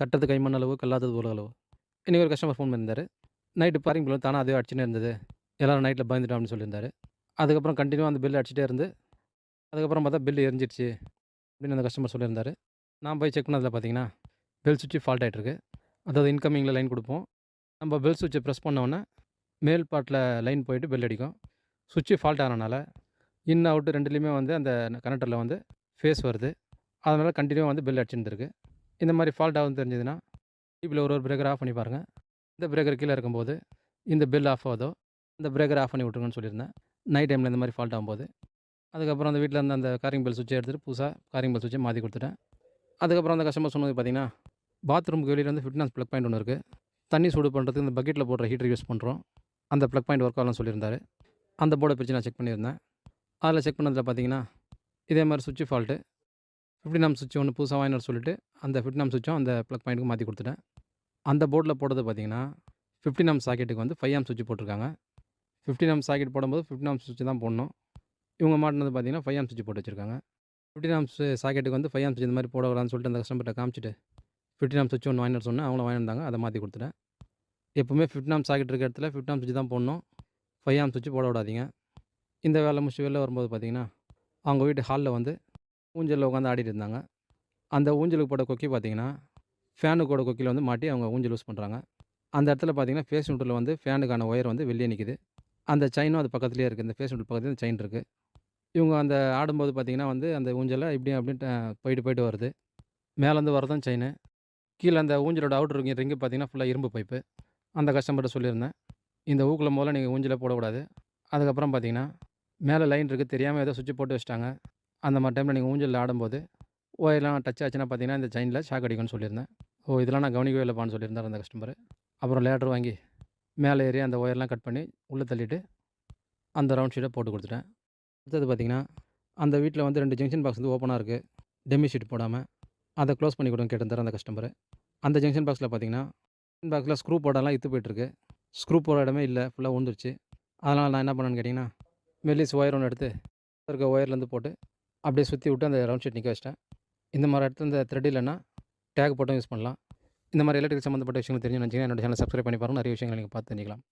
கட்டுறது கைமண் அளவு கல்லாதது உலக அளவு இன்றைக்கி ஒரு கஸ்டமர் ஃபோன் பண்ணியிருந்தார் நைட்டு பாரிங் பில் தானே அதே அடிச்சுனே இருந்தது. எல்லோரும் நைட்டில் பயந்துட்டோம் அப்படின்னு சொல்லியிருந்தாரு. அதுக்கப்புறம் கண்டினியூ அந்த பில் அடிச்சுட்டே இருந்து அதுக்கப்புறம் பார்த்தா பில் எரிஞ்சிடுச்சு அப்படின்னு அந்த கஸ்டமர் சொல்லியிருந்தார். நான் போய் செக் பண்ணதில் பார்த்தீங்கன்னா பெல் சுவிட்சு ஃபால்ட் ஆகிட்டுருக்கு அதாவது இன்கமிங்கில் லைன் கொடுப்போம். நம்ம பெல் சுவிட்சை ப்ரெஸ் பண்ணோன்னே மேல் பாட்டில் லைன் போயிட்டு பெல் அடிக்கும். சுவிட்சு ஃபால்ட் ஆனனால இன் அவுட்டு ரெண்டுலேயுமே வந்து அந்த கனெக்டரில் வந்து ஃபேஸ் வருது. அதனால் கண்டினியூ வந்து பெல் அடிச்சுருந்துருக்கு இந்த மாதிரி ஃபால்ட் ஆகுதுன்னு தெரிஞ்சதுன்னா டிபியில் ஒரு ஒரு பிரேக்கர் ஆஃப் பண்ணி பாருங்கள் இந்த பிரேக்கர் கீழே இருக்கும்போது இந்த பெல் ஆஃப் ஆகுதோ இந்த பிரேக்கர் ஆஃப் பண்ணி விட்ருங்கன்னு சொல்லியிருந்தேன். நைட் டைமில் இந்த மாதிரி ஃபால்ட் ஆகும்போது. அதுக்கப்புறம் அந்த வீட்டில் இருந்த அந்த காரிங் பெல் சுவிட்சை எடுத்துகிட்டு புதுசாக காரிங் பெல் சுவிட்சை மாற்றி கொடுத்துட்டேன். அதுக்கப்புறம் அந்த கஸ்டமர் சொன்னது பார்த்தீங்கன்னா பாத்ரூமுக்கு வெளியில் வந்து ஃபிட்னஸ் ப்ளக் பாயிண்ட் ஒன்று இருக்குது தண்ணி சூடு பண்ணுறதுக்கு இந்த பக்கெட்டில் போடுற ஹீட்டர் யூஸ் பண்ணுறோம் அந்த ப்ளக் பாயிண்ட் ஒர்க் ஆகலாம் சொல்லியிருந்தாரு. அந்த போர்டை பிரித்து நான் செக் பண்ணியிருந்தேன். அதில் செக் பண்ணதில் பார்த்தீங்கன்னா இதே மாதிரி சுவிட்ச் ஃபால்ட்டு ஃபிஃப்டி சுவிட்ச் ஒன்று புதுசாக வாங்கினு சொல்லிட்டு அந்த ஃபிஃப்டி சுவிட்சும் அந்த ப்ளக் பாயிண்ட்டுக்கு மாற்றி கொடுத்துட்டேன். அந்த போர்டில் போட்டது பார்த்தீங்கன்னா ஃபிஃப்டினாம் சாக்கெட்டுக்கு வந்து ஃபைவ் ஆம் சுவிட்ச் போட்டிருக்காங்க. ஃபிஃப்டினாம் சாக்கெட் போடும்போது ஃபிஃப்டினாம் சுவிட்ச் தான் போடணும். இவங்க மாட்டினது பார்த்தீங்கன்னா ஃபைவ் ஆம் சுவிட்ச் போட்டு வச்சுருக்காங்க. ஃபிஃப்டினாம் சாக்கெட்டுக்கு வந்து ஃபைவ் ஆம் சுவிட்ச் இந்த மாதிரி போட வரான்னு சொல்லிட்டு அந்த கஸ்டமர்கிட்ட காமிச்சிட்டு ஃபிஃப்டி நாம் சுவிட்ச் ஒன்று வாங்கினு சொன்னேன் அவங்களும் வாங்கியிருந்தாங்க அதை மாற்றி கொடுத்துட்டேன். எப்போவுமே ஃபிஃப்டினாம் சாக்கெட் இருக்க இடத்துல ஃபிஃப்டினாம் சுவிட்ச் தான் போடணும். ஃபைவ் ஆம் சுவிட்ச் போட விடாதீங்க. இந்த வேலை முடிச்சு வெளில வரும்போது பார்த்தீங்கன்னா அவங்க வீட்டு ஹாலில் வந்து ஊஞ்சலில் உட்காந்து ஆடிட்டு இருந்தாங்க. அந்த ஊஞ்சலுக்கு போட்ட கொக்கி பார்த்தீங்கன்னா ஃபேனுக்கோட கொக்கியில் வந்து மாட்டி அவங்க ஊஞ்சல் யூஸ் பண்ணுறாங்க அந்த இடத்துல பார்த்தீங்கன்னா ஃபேஸ் நூட்டில் வந்து ஃபேனுக்கான ஒயர் வந்து வெளியே நிற்கிது அந்த செயினும் அது பக்கத்துலேயே இருக்குது இந்த ஃபேஸ் நூட் பக்கத்துலேயே அந்த செயின் இருக்குது இவங்க அந்த ஆடும்போது பார்த்தீங்கன்னா வந்து அந்த ஊஞ்சலை இப்படியும் அப்படின்ட்டு போயிட்டு போயிட்டு வருது. மேலேருந்து வரதான் செயின் கீழே அந்த ஊஞ்சலோட அவுட்ரு ரிங்கு ரிங்கு பார்த்தீங்கன்னா ஃபுல்லாக இரும்பு பைப்பு அந்த கஸ்டமர்கிட்ட சொல்லியிருந்தேன். இந்த ஊக்கில் முதல்ல நீங்கள் ஊஞ்சலை போடக்கூடாது. அதுக்கப்புறம் பார்த்தீங்கன்னா மேலே லைன் இருக்குது தெரியாமல் ஏதோ சுவிட்ச் போட்டு வச்சிட்டாங்க. அந்த மாதிரி டைமில் நீங்கள் ஊஞ்சலில் ஆடும்போது ஒயர்லாம் டச் ஆச்சுன்னா பார்த்தீங்கன்னா இந்த செயினில் ஷாக் அடிக்கும்னு சொல்லியிருந்தேன். ஓ இதெல்லாம் நான் கவனிக்கவே இல்லைப்பான்னு சொல்லியிருந்தார் அந்த கஸ்டமர். அப்புறம் லேட்ரு வாங்கி மேலே ஏறி அந்த ஒயர்லாம் கட் பண்ணி உள்ளே தள்ளிட்டு அந்த ரவுண்ட் ஷீட்டை போட்டு கொடுத்துட்டேன். அடுத்தது பார்த்தீங்கன்னா அந்த வீட்டில் வந்து ரெண்டு ஜங்ஷன் பாக்ஸ் வந்து ஓப்பனாக இருக்குது டெமி ஷீட் போடாமல் அதை க்ளோஸ் பண்ணி கொடுங்க கேட்டிருந்தார் அந்த கஸ்டமர். அந்த ஜங்ஷன் பாக்ஸில் பார்த்தீங்கன்னா பாக்ஸில் ஸ்க்ரூ போடலாம் இத்து போயிட்டுருக்கு ஸ்க்ரூ போகிற இடமே இல்லை ஃபுல்லாக உந்துருச்சு அதனால் நான் என்ன பண்ணேன்னு கேட்டிங்கன்னா மெல்லிஸ் ஒயர் ஒன்று எடுத்து இருக்க ஒயர்லேருந்து போட்டு அப்படியே சுற்றி விட்டு அந்த ரவுண்ட் ஷீட் நிற்க வச்சிட்டேன். இந்த மாதிரி இடத்துல இந்த த்ரெட் இல்லைன்னா டேக் போட்டும் யூஸ் பண்ணலாம். இந்த மாதிரி எலக்ட்ரிக் சம்மந்தப்பட்ட விஷயங்கள் தெரிஞ்சு நினச்சிங்கன்னா என்னோட சேனல் சப்ஸ்கிரைப் பண்ணி பாருங்கள் நிறைய விஷயங்கள் நீங்கள் பார்த்து தெரிஞ்சிக்கலாம்.